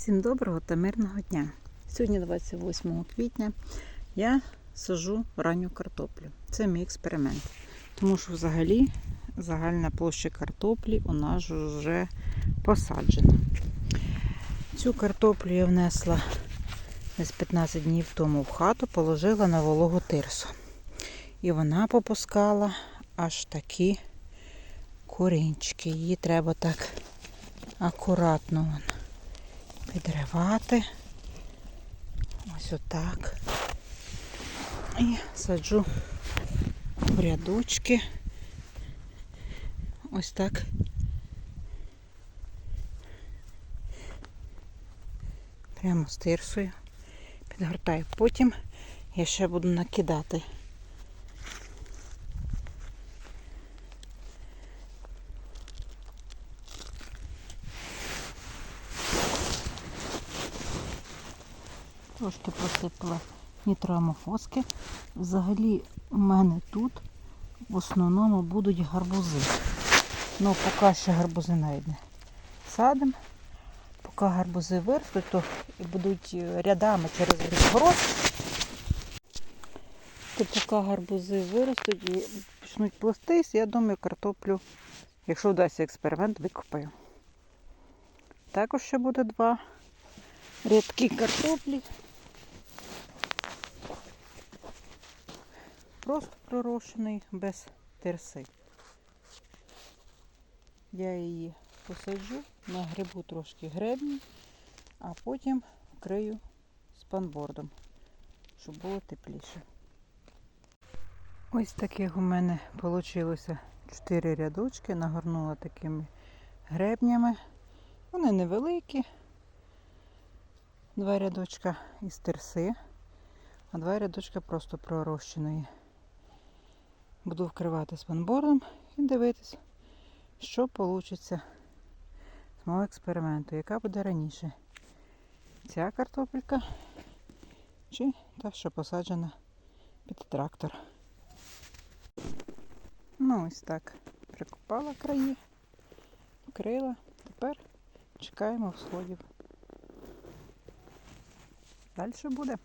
Всім доброго та мирного дня. Сьогодні 28 квітня я сажу ранню картоплю. Це мій експеримент. Тому що взагалі загальна площа картоплі у нас вже посаджена. Цю картоплю я внесла десь 15 днів тому в хату, положила на вологу тирсу. І вона попускала аж такі корінчики. Її треба так акуратно підривати. Ось отак. І саджу в рядочки. Ось так. Прямо з тирсою. Підгортаю. Потім я ще буду накидати. Трошки посипала нітроамофоски. Взагалі у мене тут в основному будуть гарбузи. Ну, поки ще гарбузи навіть не садимо. Поки гарбузи виростуть, то будуть рядами через город. То поки гарбузи виростуть і почнуть плестись, я думаю, картоплю, якщо вдасться експеримент, викопаю. Також ще буде два рядки картоплі. Просто пророщений без терси. Я її посаджу, нагребу трошки гребні, а потім вкрию спанбордом, щоб було тепліше. Ось таких у мене вийшло 4 рядочки, нагорнула такими гребнями. Вони невеликі. Два рядочка із терси, а два рядочка просто пророщеної. Буду вкривати спанбордом і дивитись, що вийде з мого експерименту, яка буде раніше. Ця картопелька чи та, що посаджена під трактор. Ну, ось так. Прикопала краї, вкрила. Тепер чекаємо всходів. Далі буде.